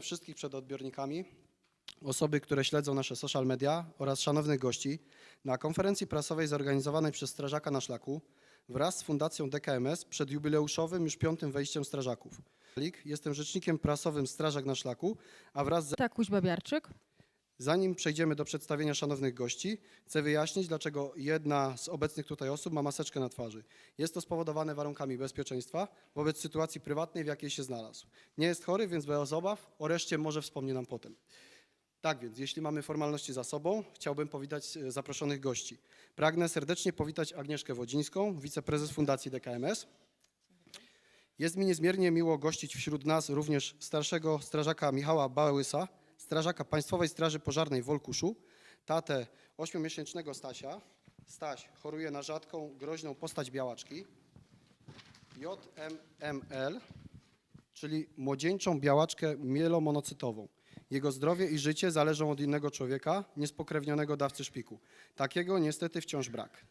wszystkich przed odbiornikami, osoby, które śledzą nasze social media oraz szanownych gości na konferencji prasowej zorganizowanej przez Strażaka na Szlaku wraz z Fundacją DKMS przed jubileuszowym już piątym wejściem strażaków. Jestem rzecznikiem prasowym Strażak na Szlaku, a wraz z Tak, Kuźba Biarczyk. Zanim przejdziemy do przedstawienia szanownych gości, chcę wyjaśnić, dlaczego jedna z obecnych tutaj osób ma maseczkę na twarzy. Jest to spowodowane warunkami bezpieczeństwa wobec sytuacji prywatnej, w jakiej się znalazł. Nie jest chory, więc bez obaw, o reszcie może wspomni nam potem. Tak więc, jeśli mamy formalności za sobą, chciałbym powitać e, zaproszonych gości. Pragnę serdecznie powitać Agnieszkę Wodzińską, wiceprezes Fundacji DKMS. Jest mi niezmiernie miło gościć wśród nas również starszego strażaka Michała Bałysa, strażaka Państwowej Straży Pożarnej w Wolkuszu, tatę ośmiomiesięcznego Stasia. Staś choruje na rzadką, groźną postać białaczki. JMML, czyli młodzieńczą białaczkę mielomonocytową. Jego zdrowie i życie zależą od innego człowieka, niespokrewnionego dawcy szpiku. Takiego niestety wciąż brak.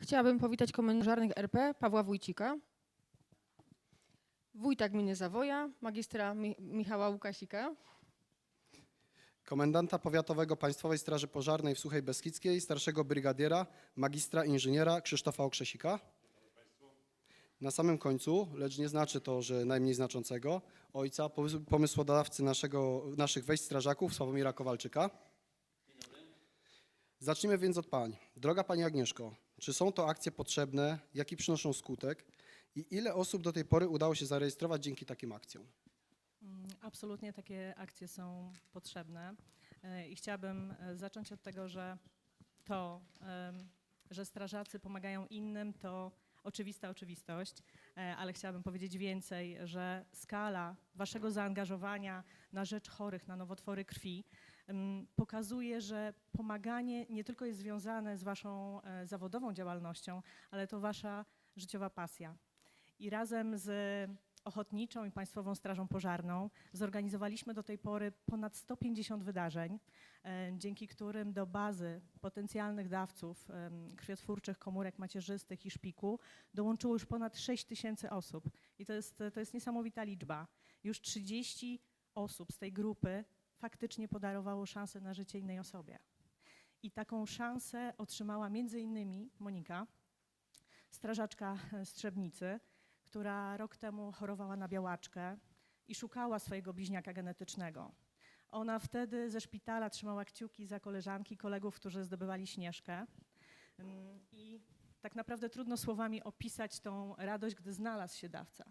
Chciałabym powitać komendżarnych RP Pawła Wójcika, wójta gminy Zawoja, magistra Mi- Michała Łukasika, komendanta powiatowego Państwowej Straży Pożarnej w Suchej Beskidzkiej, starszego brygadiera, magistra inżyniera Krzysztofa Okrzesika. Na samym końcu, lecz nie znaczy to, że najmniej znaczącego, ojca, pomysł- pomysłodawcy naszego, naszych wejść strażaków, Sławomira Kowalczyka. Zacznijmy więc od pań. Droga Pani Agnieszko, czy są to akcje potrzebne, jaki przynoszą skutek i ile osób do tej pory udało się zarejestrować dzięki takim akcjom? Mm, Absolutnie takie akcje są potrzebne E, i chciałabym e, zacząć od tego, że to, że strażacy pomagają innym, to oczywista oczywistość, e, ale chciałabym powiedzieć więcej, że skala waszego zaangażowania na rzecz chorych na nowotwory krwi pokazuje, że pomaganie nie tylko jest związane z waszą zawodową działalnością, ale to wasza życiowa pasja. I razem z Ochotniczą i Państwową Strażą Pożarną zorganizowaliśmy do tej pory ponad 150 wydarzeń, e, dzięki którym do bazy potencjalnych dawców krwiotwórczych komórek macierzystych i szpiku dołączyło już ponad 6 tysięcy osób. I to jest, to jest niesamowita liczba. Już 30 osób z tej grupy faktycznie podarowało szansę na życie innej osobie. I taką szansę otrzymała między innymi Monika, strażaczka e, Strzebnicy, która rok temu chorowała na białaczkę i szukała swojego bliźniaka genetycznego. Ona wtedy ze szpitala trzymała kciuki za koleżanki, kolegów, którzy zdobywali śnieżkę. Ym, I tak naprawdę trudno słowami opisać tą radość, gdy znalazł się dawca.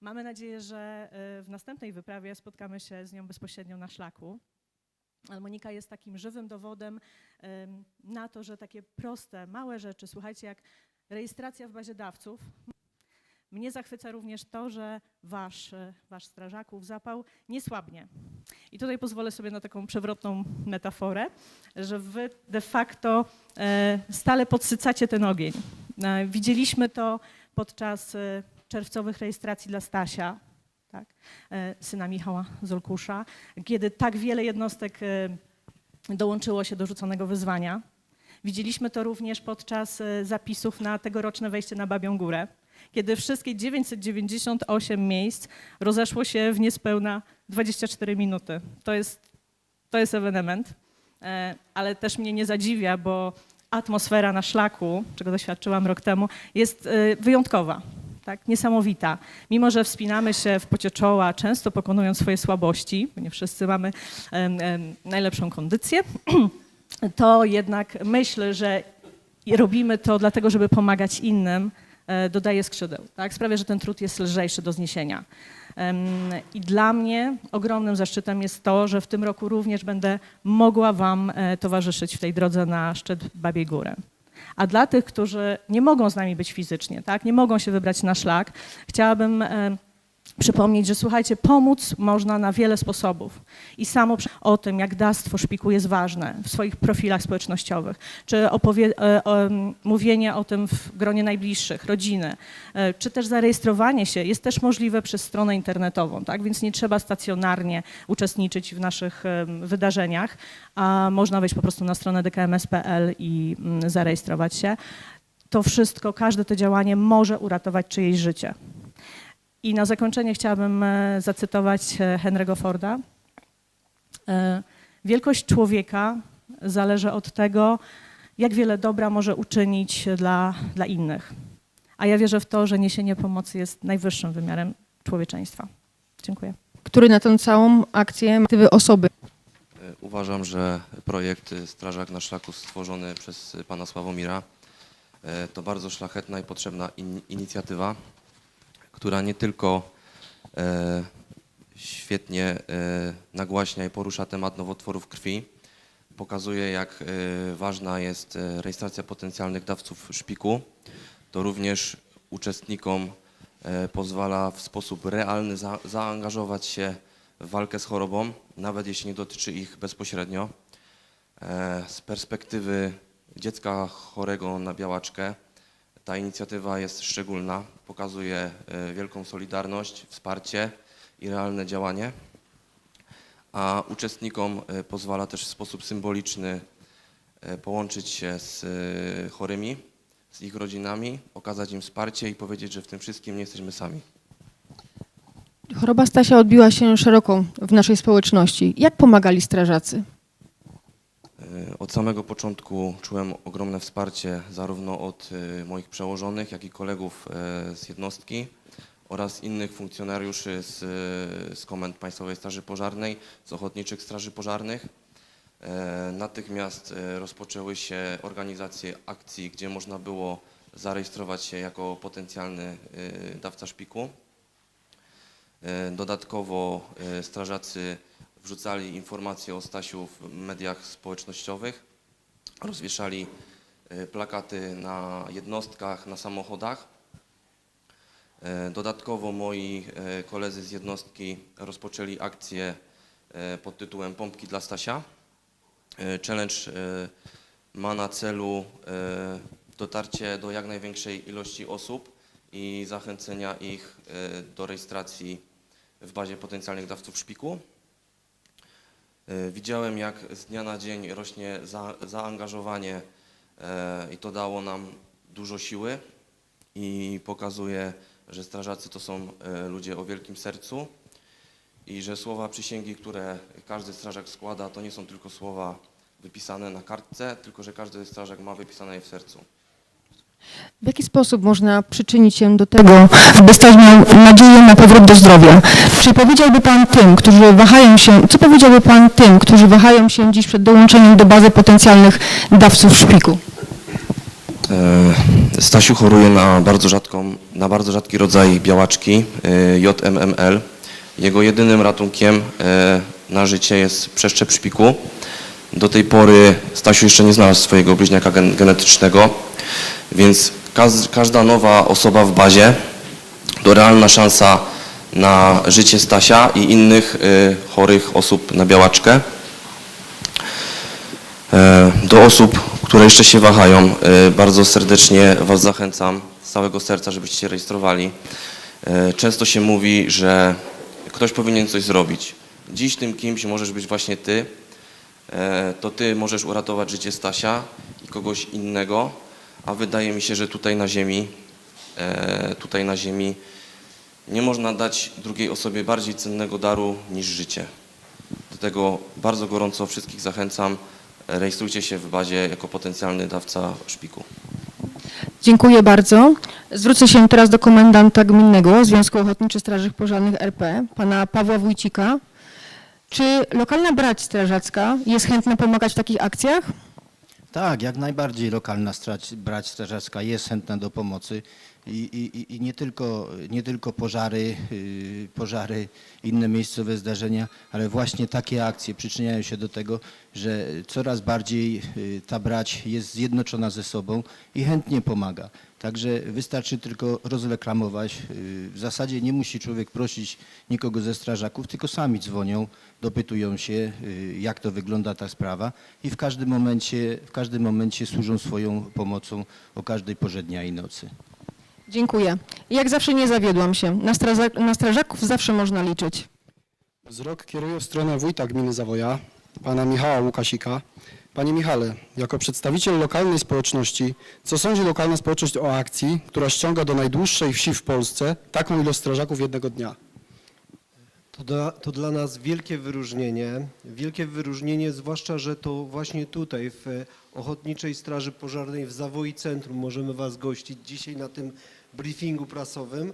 Mamy nadzieję, że y, w następnej wyprawie spotkamy się z nią bezpośrednio na szlaku. Ale Monika jest takim żywym dowodem na to, że takie proste, małe rzeczy, słuchajcie, jak rejestracja w bazie dawców, mnie zachwyca również to, że wasz, e, wasz strażaków zapał nie słabnie. I tutaj pozwolę sobie na taką przewrotną metaforę, że wy de facto e, stale podsycacie ten ogień. E, Widzieliśmy to podczas czerwcowych rejestracji dla Stasia, tak, syna Michała Zolkusza, kiedy tak wiele jednostek dołączyło się do rzuconego wyzwania. Widzieliśmy to również podczas zapisów na tegoroczne wejście na Babią Górę kiedy wszystkie 998 miejsc rozeszło się w niespełna 24 minuty. To jest, to jest ewenement, E, ale też mnie nie zadziwia, bo atmosfera na szlaku, czego doświadczyłam rok temu, jest e, wyjątkowa. Tak, niesamowita. Mimo, że wspinamy się w pocie czoła, często pokonując swoje słabości, bo nie wszyscy mamy najlepszą kondycję, to jednak myślę, że robimy to dlatego, żeby pomagać innym, dodaje skrzydeł. Tak? Sprawia, że ten trud jest lżejszy do zniesienia. I dla mnie ogromnym zaszczytem jest to, że w tym roku również będę mogła Wam e, towarzyszyć w tej drodze na szczyt Babiej Góry. A dla tych, którzy nie mogą z nami być fizycznie, tak, nie mogą się wybrać na szlak, chciałabym e, przypomnieć, że słuchajcie, pomóc można na wiele sposobów. I samo o tym, jak dawstwo szpiku jest ważne w swoich profilach społecznościowych, czy opowie, e, o, m, mówienie o tym w gronie najbliższych, rodziny, e, czy też zarejestrowanie się jest też możliwe przez stronę internetową, tak? Więc nie trzeba stacjonarnie uczestniczyć w naszych em, wydarzeniach, a można wejść po prostu na stronę dkms.pl i mm, zarejestrować się. to wszystko, każde to działanie może uratować czyjeś życie. I na zakończenie chciałabym e, zacytować e, Henry'ego Forda. E, Wielkość człowieka zależy od tego, jak wiele dobra może uczynić dla, dla innych. A ja wierzę w to, że niesienie pomocy jest najwyższym wymiarem człowieczeństwa. Dziękuję. Który na tę całą akcję motywy osoby. Uważam, że projekt Strażak na Szlaku stworzony przez pana Sławomira to bardzo szlachetna i potrzebna in, inicjatywa, która nie tylko e, świetnie e, nagłaśnia i porusza temat nowotworów krwi, pokazuje jak e, ważna jest rejestracja potencjalnych dawców szpiku, to również uczestnikom pozwala w sposób realny za, zaangażować się w walkę z chorobą, nawet jeśli nie dotyczy ich bezpośrednio. Z perspektywy dziecka chorego na białaczkę ta inicjatywa jest szczególna, pokazuje e, wielką solidarność, wsparcie i realne działanie, a uczestnikom e, pozwala też w sposób symboliczny e, połączyć się z chorymi, z ich rodzinami, okazać im wsparcie i powiedzieć, że w tym wszystkim nie jesteśmy sami. Choroba Stasia odbiła się szeroko w naszej społeczności. Jak pomagali strażacy? E, Od samego początku czułem ogromne wsparcie zarówno od e, moich przełożonych, jak i kolegów e, z jednostki oraz innych funkcjonariuszy z, z Komend Państwowej Straży Pożarnej, z Ochotniczych Straży Pożarnych. Natychmiast rozpoczęły się organizacje akcji, gdzie można było zarejestrować się jako potencjalny dawca szpiku. Dodatkowo strażacy wrzucali informacje o Stasiu w mediach społecznościowych, rozwieszali e, plakaty na jednostkach, na samochodach. E, Dodatkowo moi e, koledzy z jednostki rozpoczęli akcję pod tytułem Pompki dla Stasia. Challenge ma na celu dotarcie do jak największej ilości osób i zachęcenia ich do rejestracji w bazie potencjalnych dawców szpiku. E, Widziałem, jak z dnia na dzień rośnie za, zaangażowanie e, i to dało nam dużo siły i pokazuje, że strażacy to są e, ludzie o wielkim sercu i że słowa przysięgi, które każdy strażak składa, to nie są tylko słowa wypisane na kartce, tylko że każdy strażak ma wypisane je w sercu. W jaki sposób można przyczynić się do tego, by Staś miał nadzieję na powrót do zdrowia? Czy powiedziałby Pan tym, którzy wahają się, co powiedziałby Pan tym, którzy wahają się dziś przed dołączeniem do bazy potencjalnych dawców szpiku? E, Stasiu choruje na bardzo, rzadką, na bardzo rzadki rodzaj białaczki e, JMML. Jego jedynym ratunkiem e, na życie jest przeszczep szpiku. Do tej pory Stasiu jeszcze nie znalazł swojego bliźniaka gen- genetycznego, więc każda nowa osoba w bazie to realna szansa na życie Stasia i innych e, chorych osób na białaczkę. E, Do osób, które jeszcze się wahają, e, bardzo serdecznie Was zachęcam z całego serca, żebyście się rejestrowali. E, Często się mówi, że ktoś powinien coś zrobić. Dziś tym kimś możesz być właśnie Ty. E, To Ty możesz uratować życie Stasia i kogoś innego, a wydaje mi się, że tutaj na ziemi, e, tutaj na ziemi nie można dać drugiej osobie bardziej cennego daru niż życie. Do tego bardzo gorąco wszystkich zachęcam. Rejestrujcie się w bazie jako potencjalny dawca szpiku. Dziękuję bardzo. Zwrócę się teraz do komendanta gminnego Związku Ochotniczych Straży Pożarnych RP, pana Pawła Wójcika. Czy lokalna brać strażacka jest chętna pomagać w takich akcjach? Tak, jak najbardziej lokalna strać, brać strażacka jest chętna do pomocy i, i, i- nie, tylko, nie tylko pożary, yy, pożary, inne miejscowe zdarzenia, ale właśnie takie akcje przyczyniają się do tego, że coraz bardziej yy, ta brać jest zjednoczona ze sobą i chętnie pomaga. Także wystarczy tylko rozreklamować. Yy, W zasadzie nie musi człowiek prosić nikogo ze strażaków, tylko sami dzwonią, dopytują się, yy, jak to wygląda ta sprawa i w każdym momencie, w każdym momencie służą swoją pomocą o każdej porze dnia i nocy. Dziękuję. Jak zawsze nie zawiodłam się. Na, straża- na strażaków zawsze można liczyć. Wzrok kieruję w stronę wójta gminy Zawoja, pana Michała Łukasika. Panie Michale, jako przedstawiciel lokalnej społeczności, co sądzi lokalna społeczność o akcji, która ściąga do najdłuższej wsi w Polsce taką ilość strażaków jednego dnia? To dla, to dla nas wielkie wyróżnienie, wielkie wyróżnienie, zwłaszcza, że to właśnie tutaj w Ochotniczej Straży Pożarnej w Zawoi Centrum możemy Was gościć dzisiaj na tym briefingu prasowym,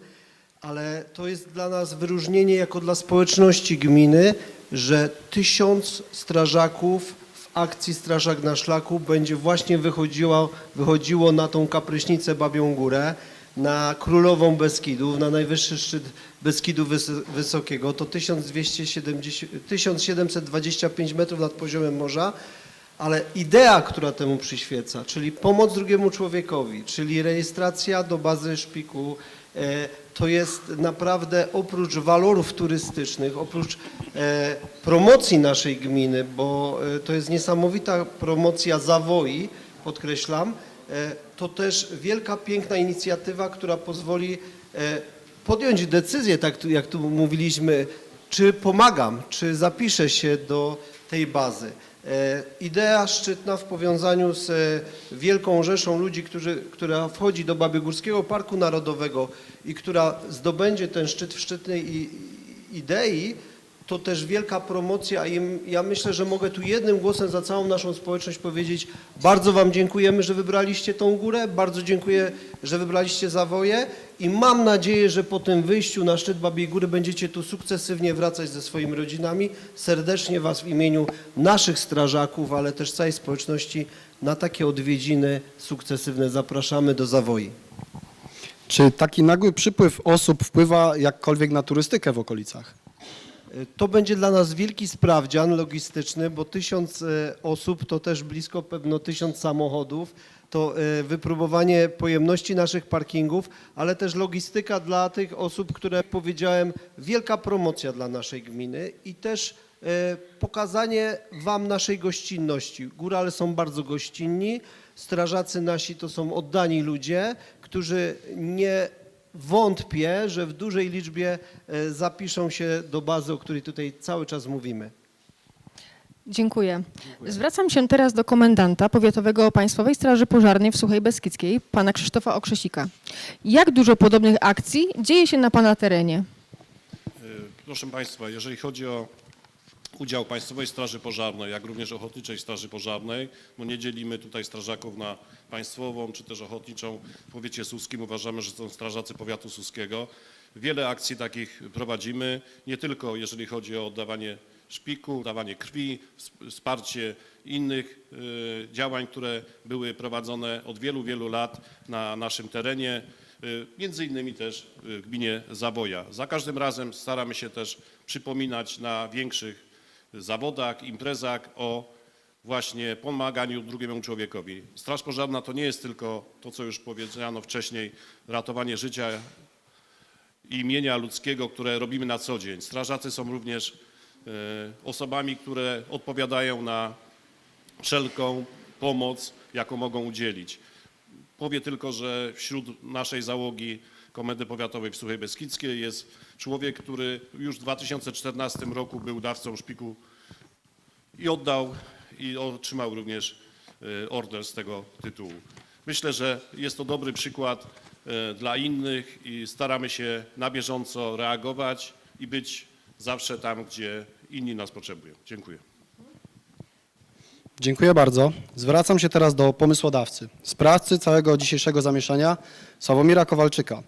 ale to jest dla nas wyróżnienie jako dla społeczności gminy, że tysiąc strażaków w akcji Strażak na Szlaku będzie właśnie wychodziło, wychodziło na tą kapryśnicę Babią Górę, na Królową Beskidów, na najwyższy szczyt Beskidu Wys- Wysokiego, to 1270, 1725 metrów nad poziomem morza, ale idea, która temu przyświeca, czyli pomoc drugiemu człowiekowi, czyli rejestracja do bazy szpiku, e, to jest naprawdę oprócz walorów turystycznych, oprócz e, promocji naszej gminy, bo e, to jest niesamowita promocja zawoi, podkreślam, to też wielka, piękna inicjatywa, która pozwoli e, podjąć decyzję, tak jak tu mówiliśmy, czy pomagam, czy zapiszę się do tej bazy. E, Idea szczytna w powiązaniu z e, wielką rzeszą ludzi, którzy, która wchodzi do Babiegórskiego Parku Narodowego i która zdobędzie ten szczyt w szczytnej idei, to też wielka promocja i ja myślę, że mogę tu jednym głosem za całą naszą społeczność powiedzieć bardzo Wam dziękujemy, że wybraliście tą górę, bardzo dziękuję, że wybraliście Zawoje i mam nadzieję, że po tym wyjściu na szczyt Babiej Góry będziecie tu sukcesywnie wracać ze swoimi rodzinami. Serdecznie Was w imieniu naszych strażaków, ale też całej społeczności na takie odwiedziny sukcesywne zapraszamy do Zawoi. Czy taki nagły przypływ osób wpływa jakkolwiek na turystykę w okolicach? To będzie dla nas wielki sprawdzian logistyczny, bo tysiąc e, osób to też blisko pewno tysiąc samochodów. To e, wypróbowanie pojemności naszych parkingów, ale też logistyka dla tych osób, które powiedziałem, wielka promocja dla naszej gminy i też e, pokazanie Wam naszej gościnności. Górale są bardzo gościnni, strażacy nasi to są oddani ludzie, którzy nie wątpię, że w dużej liczbie e, zapiszą się do bazy, o której tutaj cały czas mówimy. Dziękuję. Zwracam się teraz do komendanta powiatowego Państwowej Straży Pożarnej w Suchej Beskidzkiej, pana Krzysztofa Okrzesika. Jak dużo podobnych akcji dzieje się na pana terenie? Proszę Państwa, jeżeli chodzi o udział Państwowej Straży Pożarnej, jak również Ochotniczej Straży Pożarnej, bo nie dzielimy tutaj strażaków na państwową czy też ochotniczą w powiecie suskim. Uważamy, że są strażacy powiatu suskiego. Wiele akcji takich prowadzimy, nie tylko jeżeli chodzi o oddawanie szpiku, dawanie krwi, ws- wsparcie innych y, działań, które były prowadzone od wielu, wielu lat na naszym terenie, y, między innymi też w gminie Zawoja. Za każdym razem staramy się też przypominać na większych zawodach, imprezach o właśnie pomaganiu drugiemu człowiekowi. Straż pożarna to nie jest tylko to, co już powiedziano wcześniej, ratowanie życia i imienia ludzkiego, które robimy na co dzień. Strażacy są również e, osobami, które odpowiadają na wszelką pomoc, jaką mogą udzielić. Powie tylko, że wśród naszej załogi Komendy Powiatowej w Suchej Beskidzkiej jest człowiek, który już w 2014 roku był dawcą szpiku i oddał i otrzymał również e, order z tego tytułu. Myślę, że jest to dobry przykład e, dla innych i staramy się na bieżąco reagować i być zawsze tam, gdzie inni nas potrzebują. Dziękuję. Dziękuję bardzo. Zwracam się teraz do pomysłodawcy, sprawcy całego dzisiejszego zamieszania, Sławomira Kowalczyka.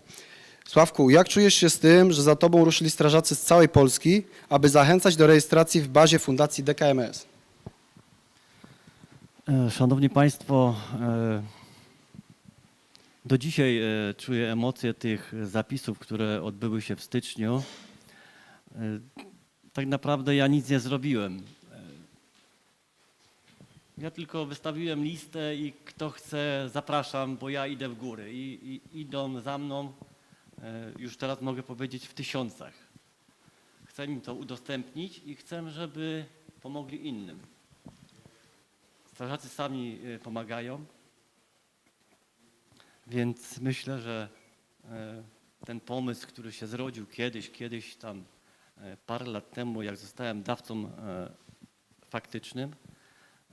Sławku, jak czujesz się z tym, że za tobą ruszyli strażacy z całej Polski, aby zachęcać do rejestracji w bazie Fundacji DKMS? E, Szanowni Państwo, e, do dzisiaj e, czuję emocje tych zapisów, które odbyły się w styczniu. Tak naprawdę ja nic nie zrobiłem. Ja tylko wystawiłem listę i kto chce, zapraszam, bo ja idę w góry. I, i idą za mną, już teraz mogę powiedzieć, w tysiącach. Chcę im to udostępnić i chcę, żeby pomogli innym. Strażacy sami y, pomagają, więc myślę, że e, ten pomysł, który się zrodził kiedyś, kiedyś tam e, parę lat temu, jak zostałem dawcą e, faktycznym,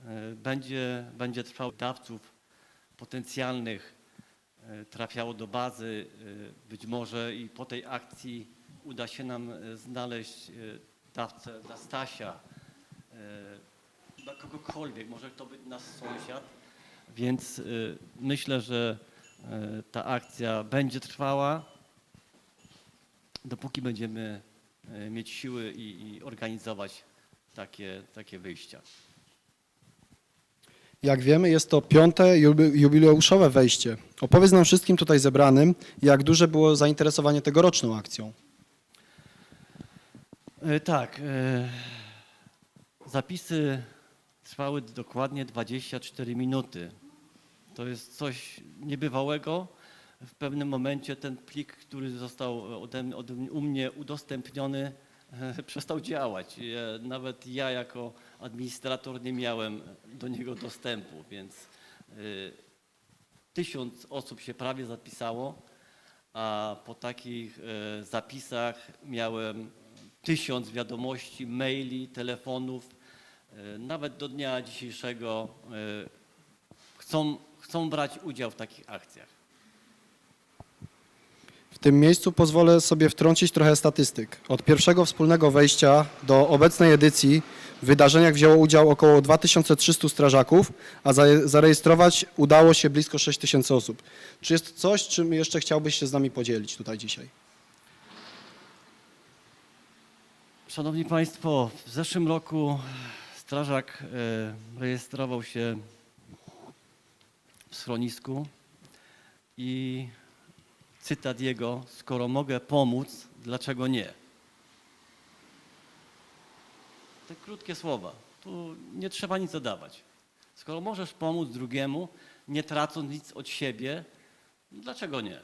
e, będzie, będzie trwał dawców potencjalnych e, trafiało do bazy. e, Być może i po tej akcji uda się nam e, znaleźć e, dawcę dla Stasia, e, dla kogokolwiek, może to być nasz sąsiad. Więc e, myślę, że e, ta akcja będzie trwała, dopóki będziemy e, mieć siły i, i organizować takie, takie wyjścia. Jak wiemy, jest to piąte jubi- jubileuszowe wejście. Opowiedz nam wszystkim tutaj zebranym, jak duże było zainteresowanie tegoroczną akcją. E, Tak. e, Zapisy trwały dokładnie 24 minuty. To jest coś niebywałego. W pewnym momencie ten plik, który został ode, ode, u mnie udostępniony, przestał działać. Nawet ja jako administrator nie miałem do niego dostępu, więc e, tysiąc osób się prawie zapisało, a po takich e, zapisach miałem tysiąc wiadomości, maili, telefonów. E, Nawet do dnia dzisiejszego chcą, chcą brać udział w takich akcjach. Tym miejscu pozwolę sobie wtrącić trochę statystyk. Od pierwszego wspólnego wejścia do obecnej edycji w wydarzeniach wzięło udział około 2300 strażaków, a za- zarejestrować udało się blisko 6000 osób. Czy jest coś, czym jeszcze chciałbyś się z nami podzielić tutaj dzisiaj? Szanowni Państwo, w zeszłym roku strażak e, rejestrował się w schronisku i cytat jego, skoro mogę pomóc, dlaczego nie? Te krótkie słowa, tu nie trzeba nic dodawać. Skoro możesz pomóc drugiemu, nie tracąc nic od siebie, dlaczego nie?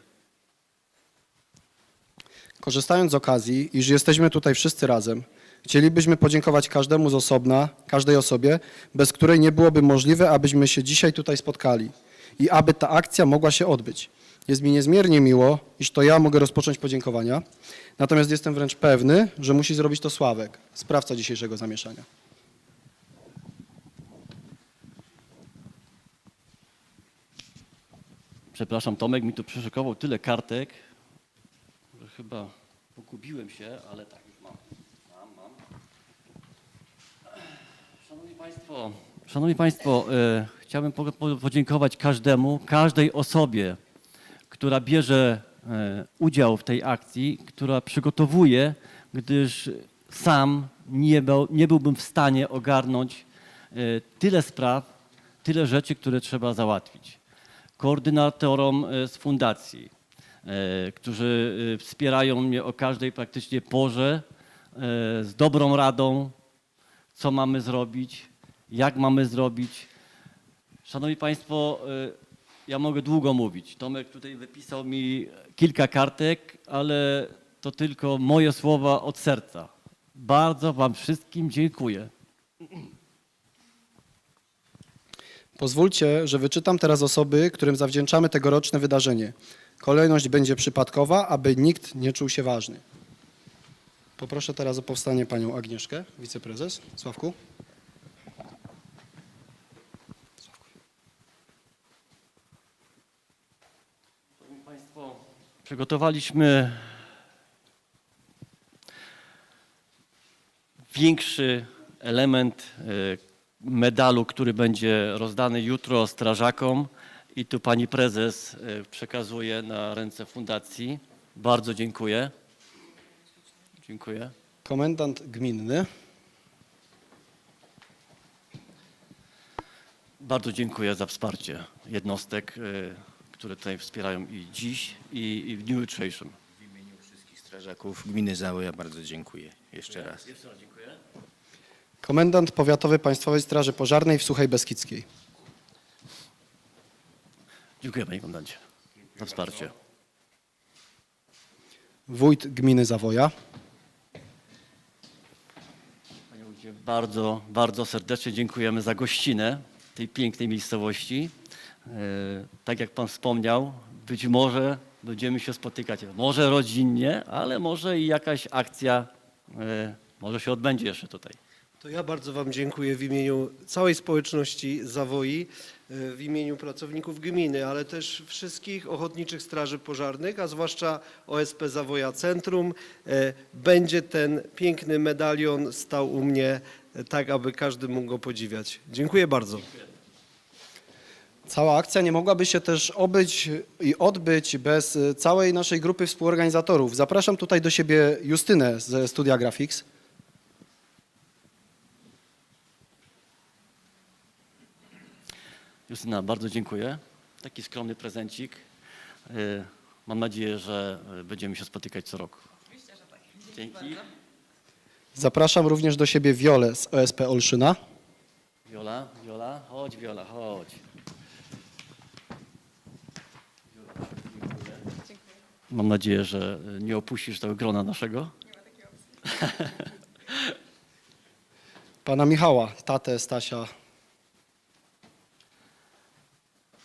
Korzystając z okazji, iż jesteśmy tutaj wszyscy razem, chcielibyśmy podziękować każdemu z osobna, każdej osobie, bez której nie byłoby możliwe, abyśmy się dzisiaj tutaj spotkali i aby ta akcja mogła się odbyć. Jest mi niezmiernie miło, iż to ja mogę rozpocząć podziękowania, natomiast jestem wręcz pewny, że musi zrobić to Sławek, sprawca dzisiejszego zamieszania. Przepraszam, Tomek mi tu przyszykował tyle kartek, że chyba pogubiłem się, ale tak już mam. Mam, mam. Szanowni Państwo, Szanowni Państwo e, chciałbym po, po, podziękować każdemu, każdej osobie, która bierze e, udział w tej akcji, która przygotowuje, gdyż sam nie, był, nie byłbym w stanie ogarnąć e, tyle spraw, tyle rzeczy, które trzeba załatwić koordynatorom e, z fundacji, którzy wspierają mnie o każdej praktycznie porze z dobrą radą, co mamy zrobić, jak mamy zrobić. Szanowni Państwo, ja mogę długo mówić. Tomek tutaj wypisał mi kilka kartek, ale to tylko moje słowa od serca. Bardzo Wam wszystkim dziękuję. Pozwólcie, że wyczytam teraz osoby, którym zawdzięczamy tegoroczne wydarzenie. Kolejność będzie przypadkowa, aby nikt nie czuł się ważny. Poproszę teraz o powstanie panią Agnieszkę, wiceprezes. Sławku. Przygotowaliśmy większy element e, medalu, który będzie rozdany jutro strażakom i tu pani prezes e, przekazuje na ręce fundacji. Bardzo dziękuję. Dziękuję. Komendant gminny. Bardzo dziękuję za wsparcie jednostek, e, które tutaj wspierają i dziś, i, i w dniu jutrzejszym. W imieniu wszystkich strażaków gminy Załoja bardzo dziękuję jeszcze raz. Jeszcze raz dziękuję. Komendant Powiatowy Państwowej Straży Pożarnej w Suchej Beskidzkiej. Dziękuję panie komendancie za wsparcie. Wójt gminy Zawoja. Panie wójcie, bardzo, bardzo serdecznie dziękujemy za gościnę tej pięknej miejscowości. E, Tak jak Pan wspomniał, być może będziemy się spotykać, może rodzinnie, ale może i jakaś akcja e, może się odbędzie jeszcze tutaj. To ja bardzo Wam dziękuję w imieniu całej społeczności Zawoi, e, w imieniu pracowników gminy, ale też wszystkich ochotniczych straży pożarnych, a zwłaszcza OSP Zawoja Centrum. Będzie ten piękny medalion stał u mnie tak, aby każdy mógł go podziwiać. Dziękuję bardzo. Cała akcja nie mogłaby się też obyć i odbyć bez y, całej naszej grupy współorganizatorów. Zapraszam tutaj do siebie Justynę ze Studia Graphics. Justyna, bardzo dziękuję. Taki skromny prezencik. Y, Mam nadzieję, że y, będziemy się spotykać co roku. Oczywiście, że tak. Dzięki. Zapraszam również do siebie Wiolę z OSP Olszyna. Wiola, Wiola, chodź Wiola, chodź. Mam nadzieję, że nie opuścisz tego grona naszego. Pana Michała, tatę Stasia.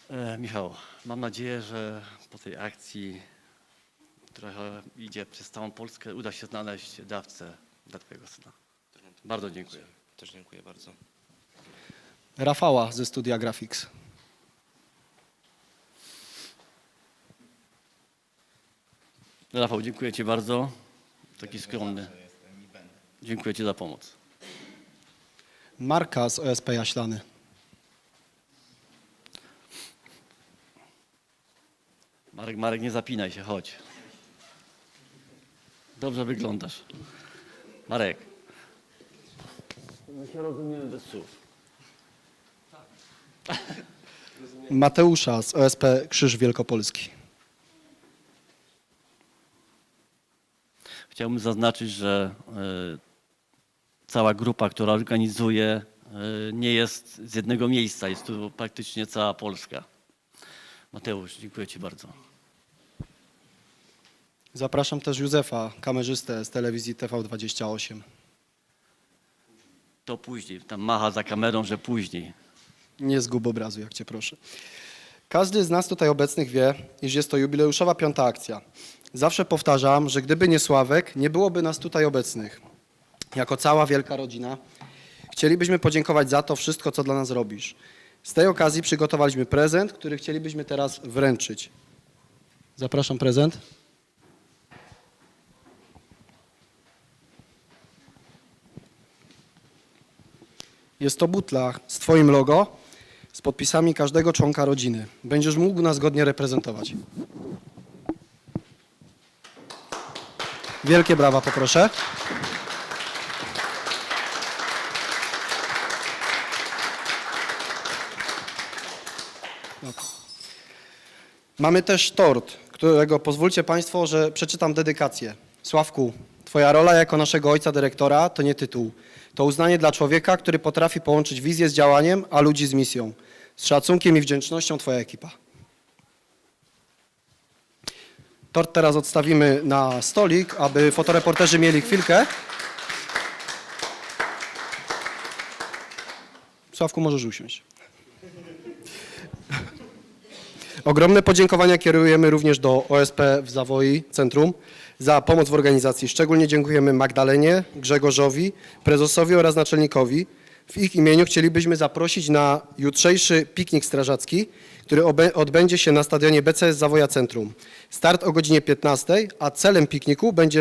E, Michał, mam nadzieję, że po tej akcji, która idzie przez całą Polskę, uda się znaleźć dawcę dla Twojego syna. Bardzo dziękuję. Też dziękuję bardzo. Rafała ze Studia Graphics. Rafał, dziękuję Ci bardzo. Taki skromny. Dziękuję Ci za pomoc. Marka z OSP Jaślany. Marek, Marek, nie zapinaj się, chodź. Dobrze wyglądasz. Marek. My się rozumiemy bez słów. Mateusza z OSP Krzyż Wielkopolski. Chciałbym zaznaczyć, że e, cała grupa, która organizuje, e, nie jest z jednego miejsca. Jest tu praktycznie cała Polska. Mateusz, dziękuję Ci bardzo. Zapraszam też Józefa, kamerzystę z telewizji TV28. To później. Tam macha za kamerą, że później. Nie zgub obrazu, jak cię proszę. Każdy z nas tutaj obecnych wie, iż jest to jubileuszowa piąta akcja. Zawsze powtarzam, że gdyby nie Sławek, nie byłoby nas tutaj obecnych. Jako cała wielka rodzina chcielibyśmy podziękować za to wszystko, co dla nas robisz. Z tej okazji przygotowaliśmy prezent, który chcielibyśmy teraz wręczyć. Zapraszam prezent. Jest to butla z Twoim logo, z podpisami każdego członka rodziny. Będziesz mógł nas godnie reprezentować. Wielkie brawa poproszę. Mamy też tort, którego pozwólcie Państwo, że przeczytam dedykację. Sławku, Twoja rola jako naszego ojca dyrektora to nie tytuł. To uznanie dla człowieka, który potrafi połączyć wizję z działaniem, a ludzi z misją. Z szacunkiem i wdzięcznością Twoja ekipa. Tort teraz odstawimy na stolik, aby fotoreporterzy mieli chwilkę. Sławku, możesz usiąść. Ogromne podziękowania kierujemy również do OSP w Zawoi Centrum za pomoc w organizacji. Szczególnie dziękujemy Magdalenie, Grzegorzowi, prezesowi oraz naczelnikowi. W ich imieniu chcielibyśmy zaprosić na jutrzejszy piknik strażacki, który odbędzie się na stadionie BCS Zawoja Centrum. Start o godzinie 15, a celem pikniku będzie